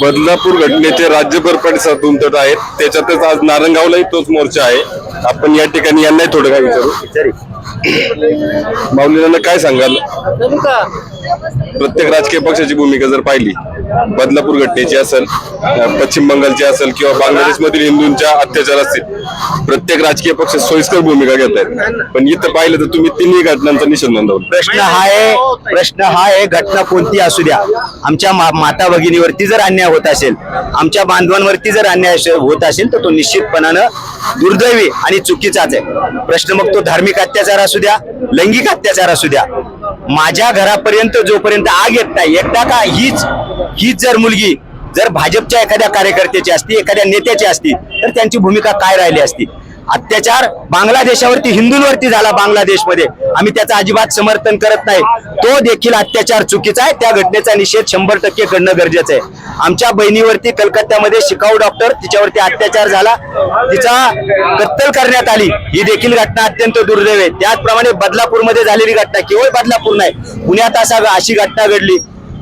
बदलापूर घटनेचे राज्यभर प्रतिसाद उमटत आहेत. त्याच्यातच आज नारंगावलाही तोच मोर्चा आहे. आपण या ठिकाणी यांनाही थोडं काय विचारू? माऊलींना काय सांगाल? प्रत्येक राजकीय पक्षाची भूमिका जर पाहिली बदलापूर घटनेची असेल पश्चिम बंगालची असेल किंवा बांगलादेशमधील हिंदूंच्या अत्याचार असतील प्रत्येक राजकीय पक्ष सोयीस्कर भूमिका घेत आहेत. पण इथं पाहिलं तर तुम्ही तिन्ही घटनांचा निषेध नोंदवला. प्रश्न हा आहे प्रश्न हा आहे घटना कोणती असू द्या. आमच्या मा- माता भगिनीवरती जर अन्याय होत असेल आमच्या बांधवांवरती जर अन्याय होत असेल तर तो निश्चितपणानं दुर्दैवी आणि चुकीचाच आहे. प्रश्न मग तो धार्मिक अत्याचार असू द्या लैंगिक अत्याचार असू द्या. माझ्या घरापर्यंत जोपर्यंत आग येत नाही एकदा का हीच हीच जर मुलगी जर भाजपच्या एखाद्या कार्यकर्त्याची असती एखाद्या नेत्याची असती तर त्यांची भूमिका काय राहिली असती? अत्याचार बांगलादेशावरती हिंदूंवरती झाला बांगलादेशमध्ये. आम्ही त्याचं अजिबात समर्थन करत नाही. तो देखील अत्याचार चुकीचा आहे. त्या घटनेचा निषेध शंभर टक्के करणं गरजेचं आहे. आमच्या बहिणीवरती कलकत्त्यामध्ये शिकाऊ डॉक्टर तिच्यावरती अत्याचार झाला. तिचा कत्तल करण्यात आली. ही देखील घटना अत्यंत दुर्दैव आहे. त्याचप्रमाणे बदलापूरमध्ये झालेली घटना केवळ बदलापूर नाही पुण्यात असा अशी घटना घडली.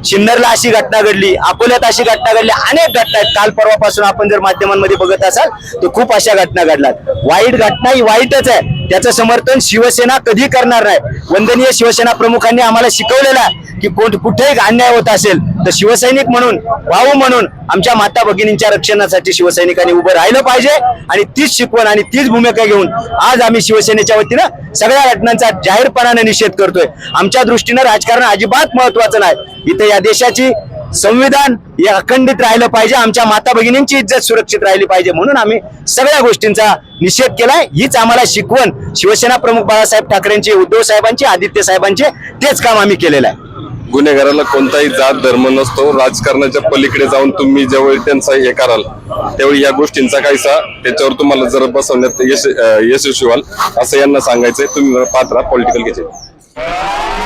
सिन्नरला अशी घटना घडली अकोल्यात अशी घटना घडली अनेक घटना आहेत. काल परवापासून आपण जर माध्यमांमध्ये बघत असाल तर खूप अशा घटना घडल्यात. वाईट घटना ही वाईटच आहे. त्याचं समर्थन शिवसेना कधी करणार नाही. वंदनीय शिवसेना प्रमुखांनी आम्हाला शिकवलेलं आहे की कोण कुठेही अन्याय होत असेल तर शिवसैनिक म्हणून भाऊ म्हणून आमच्या माता भगिनींच्या रक्षणासाठी शिवसैनिकांनी उभं राहिलं पाहिजे. आणि तीच शिकवण आणि तीच भूमिका घेऊन आज आम्ही शिवसेनेच्या वतीनं सगळ्या घटनांचा जाहीरपणाने निषेध करतोय. आमच्या दृष्टीनं राजकारण अजिबात महत्वाचं नाही. इथे या देशाची संविधान हे अखंडित राहिलं पाहिजे. आमच्या माता भगिनींची इज्जत सुरक्षित राहिली पाहिजे म्हणून आम्ही सगळ्या गोष्टींचा निषेध केलाय. हीच आम्हाला शिकवण शिवसेना प्रमुख बाळासाहेब ठाकरेंची उद्धव साहेबांची आदित्य साहेबांचे तेच काम आम्ही केलेलं आहे. गुन्हेगाराला कोणताही जात धर्म नसतो. राजकारणाच्या पलीकडे जाऊन तुम्ही ज्यावेळी त्यांचा हे कराल त्यावेळी या गोष्टींचा काहीसा त्याच्यावर तुम्हाला जर बसवण्यात यश यशस्वी व्हाल असं यांना सांगायचंय. तुम्ही पात्रा पॉलिटिकल घ्यायचे